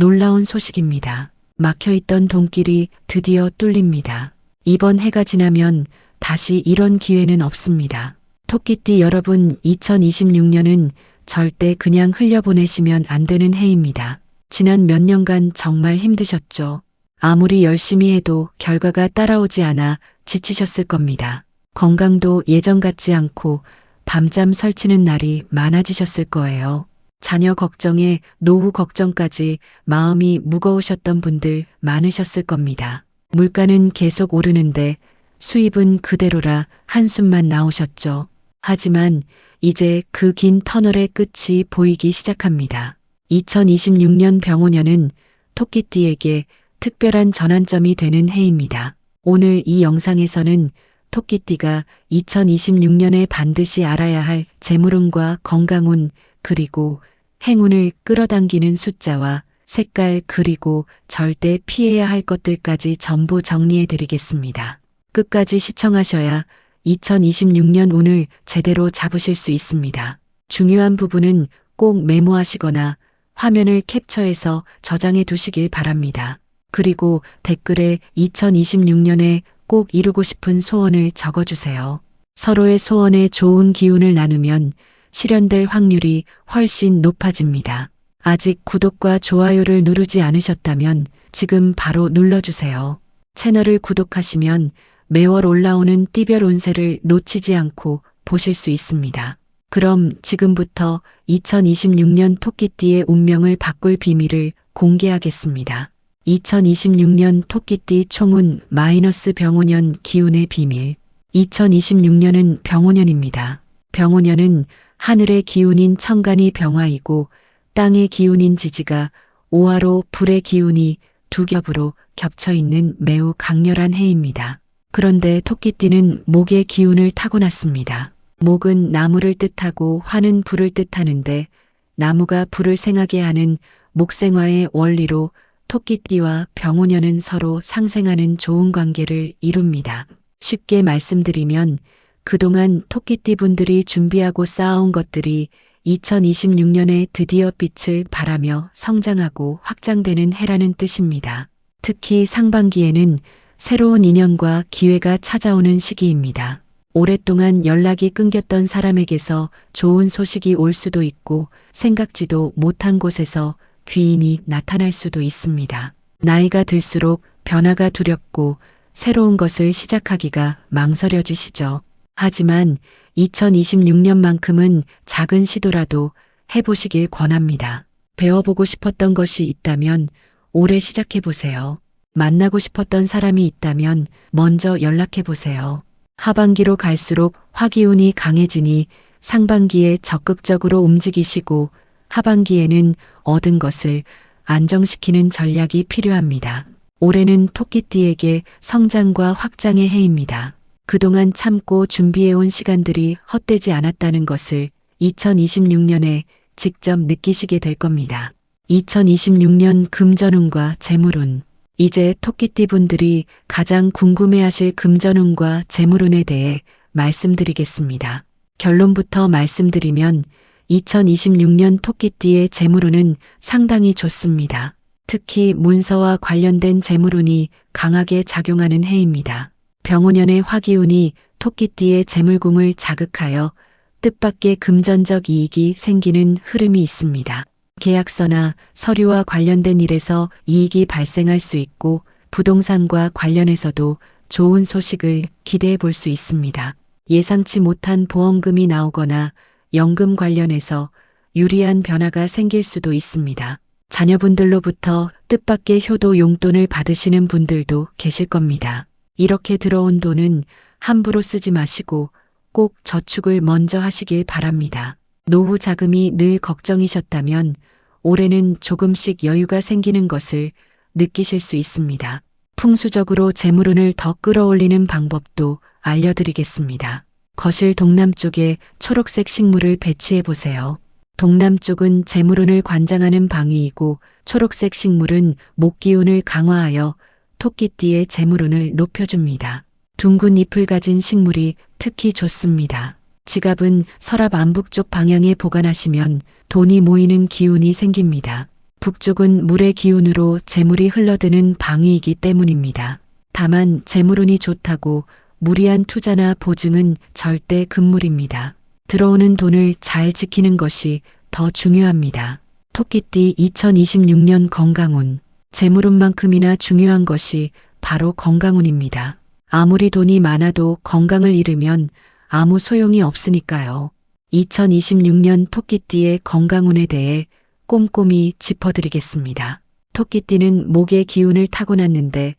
놀라운 소식입니다. 막혀있던 돈길이 드디어 뚫립니다. 이번 해가 지나면 다시 이런 기회는 없습니다. 토끼띠 여러분 2026년은 절대 그냥 흘려보내시면 안 되는 해입니다. 지난 몇 년간 정말 힘드셨죠. 아무리 열심히 해도 결과가 따라오지 않아 지치셨을 겁니다. 건강도 예전 같지 않고 밤잠 설치는 날이 많아지셨을 거예요. 자녀 걱정에 노후 걱정까지 마음이 무거우셨던 분들 많으셨을 겁니다. 물가는 계속 오르는데 수입은 그대로라 한숨만 나오셨죠. 하지만 이제 그 긴 터널의 끝이 보이기 시작합니다. 2026년 병오년은 토끼띠에게 특별한 전환점이 되는 해입니다. 오늘 이 영상에서는 토끼띠가 2026년에 반드시 알아야 할 재물운과 건강운 그리고 행운을 끌어당기는 숫자와 색깔 그리고 절대 피해야 할 것들까지 전부 정리해 드리겠습니다. 끝까지 시청하셔야 2026년 운을 제대로 잡으실 수 있습니다. 중요한 부분은 꼭 메모하시거나 화면을 캡처해서 저장해 두시길 바랍니다. 그리고 댓글에 2026년에 꼭 이루고 싶은 소원을 적어주세요. 서로의 소원에 좋은 기운을 나누면 실현될 확률이 훨씬 높아집니다. 아직 구독과 좋아요를 누르지 않으셨다면 지금 바로 눌러주세요. 채널을 구독하시면 매월 올라오는 띠별 운세를 놓치지 않고 보실 수 있습니다. 그럼 지금부터 2026년 토끼띠의 운명을 바꿀 비밀을 공개하겠습니다. 2026년 토끼띠 총운 마이너스 병오년 기운의 비밀. 2026년은 병오년입니다. 병오년은 하늘의 기운인 천간이 병화이고 땅의 기운인 지지가 오화로 불의 기운이 두 겹으로 겹쳐 있는 매우 강렬한 해입니다. 그런데 토끼띠는 목의 기운을 타고났습니다. 목은 나무를 뜻하고 화는 불을 뜻하는데 나무가 불을 생하게 하는 목생화의 원리로 토끼띠와 병오년은 서로 상생하는 좋은 관계를 이룹니다. 쉽게 말씀드리면 그동안 토끼띠 분들이 준비하고 쌓아온 것들이 2026년에 드디어 빛을 발하며 성장하고 확장되는 해라는 뜻입니다. 특히 상반기에는 새로운 인연과 기회가 찾아오는 시기입니다. 오랫동안 연락이 끊겼던 사람에게서 좋은 소식이 올 수도 있고 생각지도 못한 곳에서 귀인이 나타날 수도 있습니다. 나이가 들수록 변화가 두렵고 새로운 것을 시작하기가 망설여지시죠. 하지만 2026년만큼은 작은 시도라도 해보시길 권합니다. 배워보고 싶었던 것이 있다면 올해 시작해보세요. 만나고 싶었던 사람이 있다면 먼저 연락해보세요. 하반기로 갈수록 화기운이 강해지니 상반기에 적극적으로 움직이시고 하반기에는 얻은 것을 안정시키는 전략이 필요합니다. 올해는 토끼띠에게 성장과 확장의 해입니다. 그동안 참고 준비해온 시간들이 헛되지 않았다는 것을 2026년에 직접 느끼시게 될 겁니다. 2026년 금전운과 재물운. 이제 토끼띠 분들이 가장 궁금해하실 금전운과 재물운에 대해 말씀드리겠습니다. 결론부터 말씀드리면 2026년 토끼띠의 재물운은 상당히 좋습니다. 특히 문서와 관련된 재물운이 강하게 작용하는 해입니다. 병오년의 화기운이 토끼띠의 재물궁을 자극하여 뜻밖의 금전적 이익이 생기는 흐름이 있습니다. 계약서나 서류와 관련된 일에서 이익이 발생할 수 있고 부동산과 관련해서도 좋은 소식을 기대해 볼 수 있습니다. 예상치 못한 보험금이 나오거나 연금 관련해서 유리한 변화가 생길 수도 있습니다. 자녀분들로부터 뜻밖의 효도 용돈을 받으시는 분들도 계실 겁니다. 이렇게 들어온 돈은 함부로 쓰지 마시고 꼭 저축을 먼저 하시길 바랍니다. 노후 자금이 늘 걱정이셨다면 올해는 조금씩 여유가 생기는 것을 느끼실 수 있습니다. 풍수적으로 재물운을 더 끌어올리는 방법도 알려드리겠습니다. 거실 동남쪽에 초록색 식물을 배치해 보세요. 동남쪽은 재물운을 관장하는 방위이고 초록색 식물은 목기운을 강화하여 토끼띠의 재물운을 높여줍니다. 둥근 잎을 가진 식물이 특히 좋습니다. 지갑은 서랍 안북쪽 방향에 보관하시면 돈이 모이는 기운이 생깁니다. 북쪽은 물의 기운으로 재물이 흘러드는 방위이기 때문입니다. 다만 재물운이 좋다고 무리한 투자나 보증은 절대 금물입니다. 들어오는 돈을 잘 지키는 것이 더 중요합니다. 토끼띠 2026년 건강운. 재물운만큼이나 중요한 것이 바로 건강운입니다. 아무리 돈이 많아도 건강을 잃으면 아무 소용이 없으니까요. 2026년 토끼띠의 건강운에 대해 꼼꼼히 짚어드리겠습니다. 토끼띠는 목의 기운을 타고났는데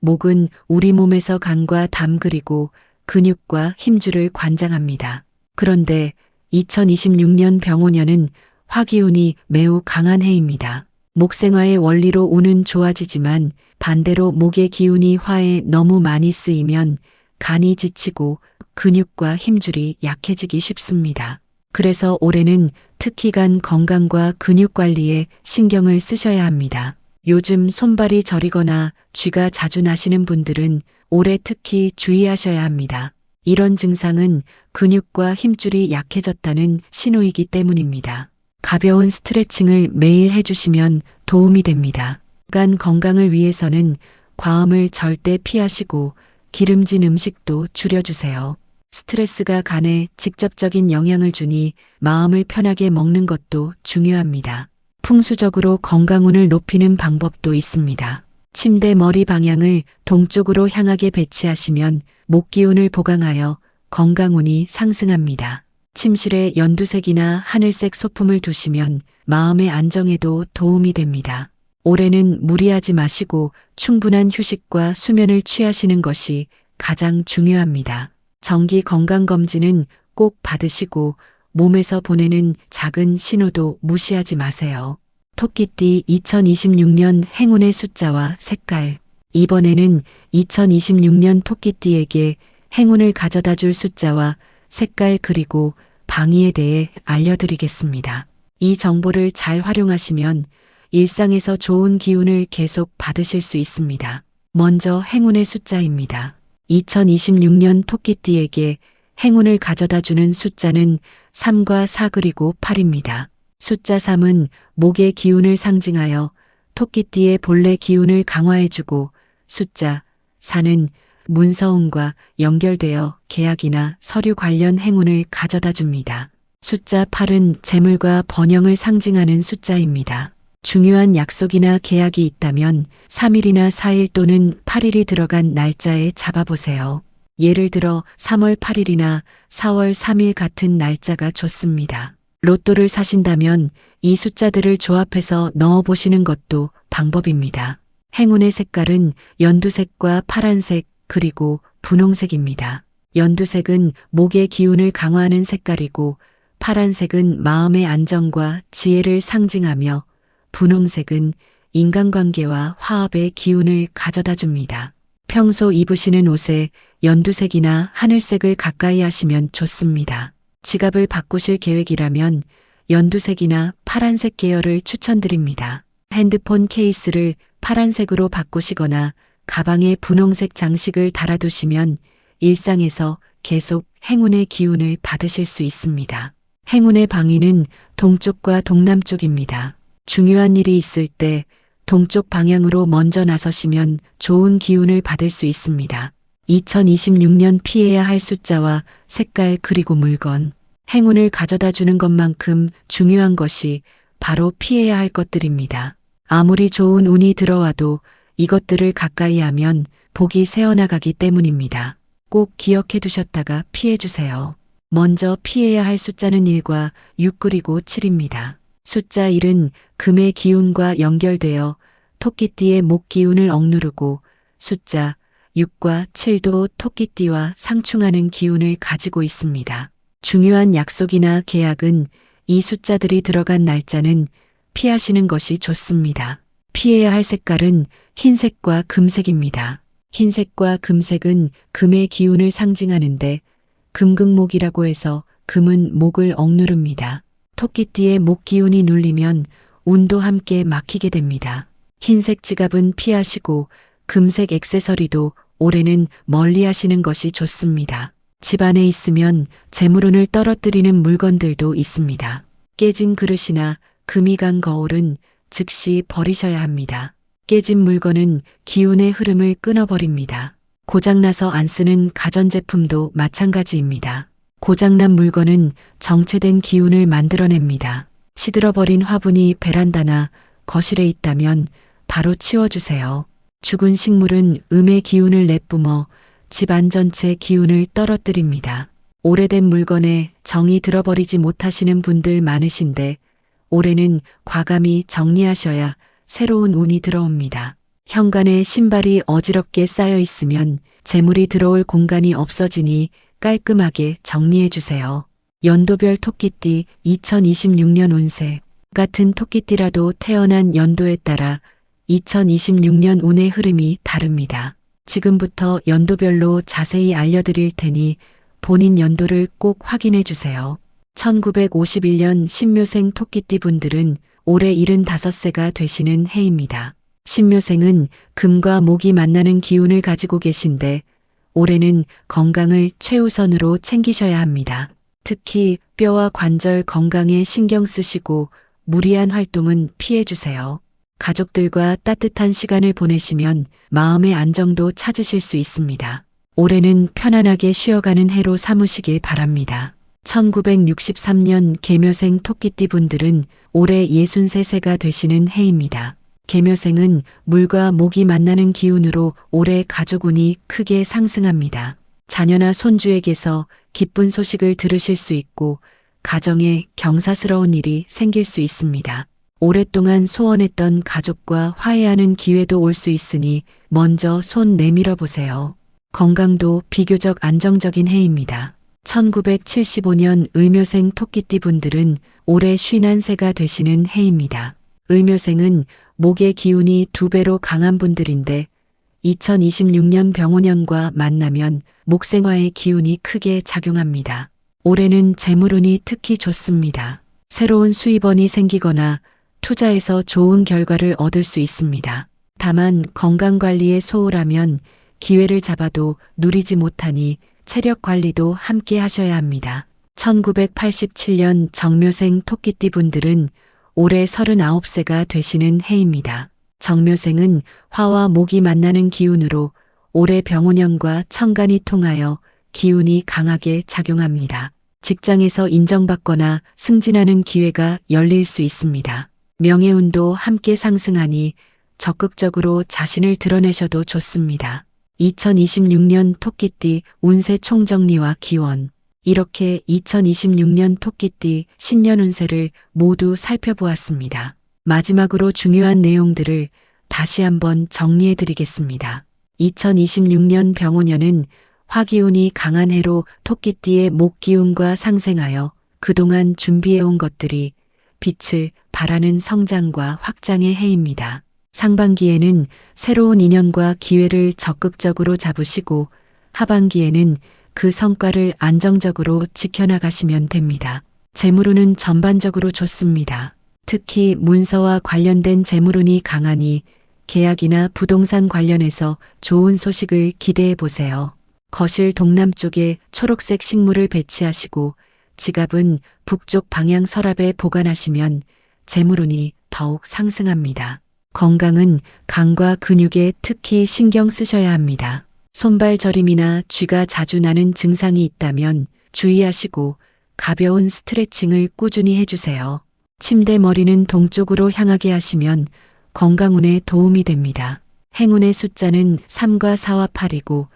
목은 우리 몸에서 간과 담 그리고 근육과 힘줄을 관장합니다. 그런데 2026년 병오년은 화기운이 매우 강한 해입니다. 목생화의 원리로 운은 좋아지지만 반대로 목의 기운이 화에 너무 많이 쓰이면 간이 지치고 근육과 힘줄이 약해지기 쉽습니다. 그래서 올해는 특히 간 건강과 근육 관리에 신경을 쓰셔야 합니다. 요즘 손발이 저리거나 쥐가 자주 나시는 분들은 올해 특히 주의하셔야 합니다. 이런 증상은 근육과 힘줄이 약해졌다는 신호이기 때문입니다. 가벼운 스트레칭을 매일 해주시면 도움이 됩니다. 간 건강을 위해서는 과음을 절대 피하시고 기름진 음식도 줄여주세요. 스트레스가 간에 직접적인 영향을 주니 마음을 편하게 먹는 것도 중요합니다. 풍수적으로 건강운을 높이는 방법도 있습니다. 침대 머리 방향을 동쪽으로 향하게 배치하시면 목 기운을 보강하여 건강운이 상승합니다. 침실에 연두색이나 하늘색 소품을 두시면 마음의 안정에도 도움이 됩니다. 올해는 무리하지 마시고 충분한 휴식과 수면을 취하시는 것이 가장 중요합니다. 정기 건강검진은 꼭 받으시고 몸에서 보내는 작은 신호도 무시하지 마세요. 토끼띠 2026년 행운의 숫자와 색깔. 이번에는 2026년 토끼띠에게 행운을 가져다 줄 숫자와 색깔 그리고 방위에 대해 알려드리겠습니다. 이 정보를 잘 활용하시면 일상에서 좋은 기운을 계속 받으실 수 있습니다. 먼저 행운의 숫자입니다. 2026년 토끼띠에게 행운을 가져다 주는 숫자는 3과 4 그리고 8입니다. 숫자 3은 목의 기운을 상징하여 토끼띠의 본래 기운을 강화해주고 숫자 4는 문서운과 연결되어 계약이나 서류 관련 행운을 가져다 줍니다. 숫자 8은 재물과 번영을 상징하는 숫자입니다. 중요한 약속이나 계약이 있다면 3일이나 4일 또는 8일이 들어간 날짜에 잡아보세요. 예를 들어 3월 8일이나 4월 3일 같은 날짜가 좋습니다. 로또를 사신다면 이 숫자들을 조합해서 넣어보시는 것도 방법입니다. 행운의 색깔은 연두색과 파란색 그리고 분홍색입니다. 연두색은 목의 기운을 강화하는 색깔이고 파란색은 마음의 안정과 지혜를 상징하며 분홍색은 인간관계와 화합의 기운을 가져다 줍니다. 평소 입으시는 옷에 연두색이나 하늘색을 가까이 하시면 좋습니다. 지갑을 바꾸실 계획이라면 연두색이나 파란색 계열을 추천드립니다. 핸드폰 케이스를 파란색으로 바꾸시거나 가방에 분홍색 장식을 달아두시면 일상에서 계속 행운의 기운을 받으실 수 있습니다. 행운의 방위는 동쪽과 동남쪽입니다. 중요한 일이 있을 때 동쪽 방향으로 먼저 나서시면 좋은 기운을 받을 수 있습니다. 2026년 피해야 할 숫자와 색깔 그리고 물건. 행운을 가져다 주는 것만큼 중요한 것이 바로 피해야 할 것들입니다. 아무리 좋은 운이 들어와도 이것들을 가까이 하면 복이 새어나가기 때문입니다. 꼭 기억해 두셨다가 피해 주세요. 먼저 피해야 할 숫자는 1과 6 그리고 7입니다. 숫자 1은 금의 기운과 연결되어 토끼띠의 목 기운을 억누르고 숫자 6과 7도 토끼띠와 상충하는 기운을 가지고 있습니다. 중요한 약속이나 계약은 이 숫자들이 들어간 날짜는 피하시는 것이 좋습니다. 피해야 할 색깔은 흰색과 금색입니다. 흰색과 금색은 금의 기운을 상징하는데 금극목이라고 해서 금은 목을 억누릅니다. 토끼띠의 목 기운이 눌리면 운도 함께 막히게 됩니다. 흰색 지갑은 피하시고 금색 액세서리도 올해는 멀리 하시는 것이 좋습니다. 집 안에 있으면 재물운을 떨어뜨리는 물건들도 있습니다. 깨진 그릇이나 금이 간 거울은 즉시 버리셔야 합니다. 깨진 물건은 기운의 흐름을 끊어버립니다. 고장나서 안 쓰는 가전제품도 마찬가지입니다. 고장난 물건은 정체된 기운을 만들어냅니다. 시들어버린 화분이 베란다나 거실에 있다면 바로 치워주세요. 죽은 식물은 음의 기운을 내뿜어 집안 전체 기운을 떨어뜨립니다. 오래된 물건에 정이 들어버리지 못하시는 분들 많으신데 올해는 과감히 정리하셔야 새로운 운이 들어옵니다. 현관에 신발이 어지럽게 쌓여 있으면 재물이 들어올 공간이 없어지니 깔끔하게 정리해 주세요. 연도별 토끼띠 2026년 운세 같은 토끼띠라도 태어난 연도에 따라 2026년 운의 흐름이 다릅니다. 지금부터 연도별로 자세히 알려드릴 테니 본인 연도를 꼭 확인해 주세요. 1951년 신묘생 토끼띠 분들은 올해 75세가 되시는 해입니다. 신묘생은 금과 목이 만나는 기운을 가지고 계신데 올해는 건강을 최우선으로 챙기셔야 합니다. 특히 뼈와 관절 건강에 신경 쓰시고 무리한 활동은 피해 주세요. 가족들과 따뜻한 시간을 보내시면 마음의 안정도 찾으실 수 있습니다. 올해는 편안하게 쉬어가는 해로 삼으시길 바랍니다. 1963년 개묘생 토끼띠 분들은 올해 63세가 되시는 해입니다. 개묘생은 물과 목이 만나는 기운으로 올해 가족운이 크게 상승합니다. 자녀나 손주에게서 기쁜 소식을 들으실 수 있고 가정에 경사스러운 일이 생길 수 있습니다. 오랫동안 소원했던 가족과 화해하는 기회도 올 수 있으니 먼저 손 내밀어 보세요. 건강도 비교적 안정적인 해입니다. 1975년 을묘생 토끼띠 분들은 올해 51세가 되시는 해입니다. 을묘생은 목의 기운이 두 배로 강한 분들인데 2026년 병원년과 만나면 목생화의 기운이 크게 작용합니다. 올해는 재물운이 특히 좋습니다. 새로운 수입원이 생기거나 투자해서 좋은 결과를 얻을 수 있습니다. 다만 건강관리에 소홀하면 기회를 잡아도 누리지 못하니 체력 관리도 함께 하셔야 합니다. 1987년 정묘생 토끼띠 분들은 올해 39세가 되시는 해입니다. 정묘생은 화와 목이 만나는 기운으로 올해 병원년과 천간이 통하여 기운이 강하게 작용합니다. 직장에서 인정받거나 승진하는 기회가 열릴 수 있습니다. 명예운도 함께 상승하니 적극적으로 자신을 드러내셔도 좋습니다. 2026년 토끼띠 운세 총정리와 기원. 이렇게 2026년 토끼띠 신년 운세를 모두 살펴보았습니다. 마지막으로 중요한 내용들을 다시 한번 정리해 드리겠습니다. 2026년 병원년은 화기운이 강한 해로 토끼띠의 목기운과 상생하여 그동안 준비해온 것들이 빛을 발하는 성장과 확장의 해입니다. 상반기에는 새로운 인연과 기회를 적극적으로 잡으시고 하반기에는 그 성과를 안정적으로 지켜나가시면 됩니다. 재물운은 전반적으로 좋습니다. 특히 문서와 관련된 재물운이 강하니 계약이나 부동산 관련해서 좋은 소식을 기대해 보세요. 거실 동남쪽에 초록색 식물을 배치하시고 지갑은 북쪽 방향 서랍에 보관하시면 재물운이 더욱 상승합니다. 건강은 간과 근육에 특히 신경 쓰셔야 합니다. 손발 저림이나 쥐가 자주 나는 증상이 있다면 주의하시고 가벼운 스트레칭을 꾸준히 해주세요. 침대 머리는 동쪽으로 향하게 하시면 건강운에 도움이 됩니다. 행운의 숫자는 3과 4와 8이고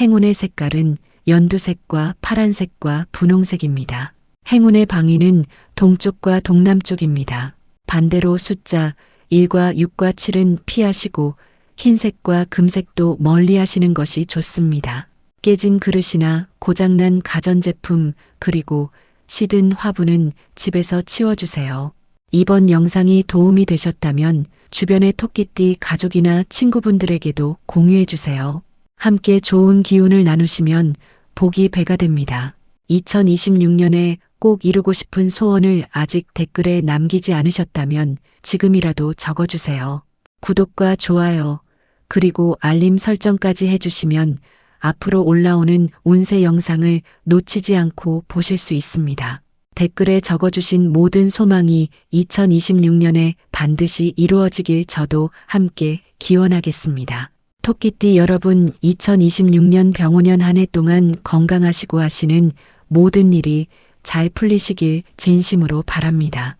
행운의 색깔은 연두색과 파란색과 분홍색입니다. 행운의 방위는 동쪽과 동남쪽입니다. 반대로 숫자 1과 6과 7은 피하시고 흰색과 금색도 멀리 하시는 것이 좋습니다. 깨진 그릇이나 고장난 가전제품 그리고 시든 화분은 집에서 치워주세요. 이번 영상이 도움이 되셨다면 주변의 토끼띠 가족이나 친구분들에게도 공유해주세요. 함께 좋은 기운을 나누시면 복이 배가 됩니다. 2026년에 꼭 이루고 싶은 소원을 아직 댓글에 남기지 않으셨다면 지금이라도 적어주세요. 구독과 좋아요, 그리고 알림 설정까지 해주시면 앞으로 올라오는 운세 영상을 놓치지 않고 보실 수 있습니다. 댓글에 적어주신 모든 소망이 2026년에 반드시 이루어지길 저도 함께 기원하겠습니다. 토끼띠 여러분 2026년 병호년 한 해 동안 건강하시고 하시는 모든 일이 잘 풀리시길 진심으로 바랍니다.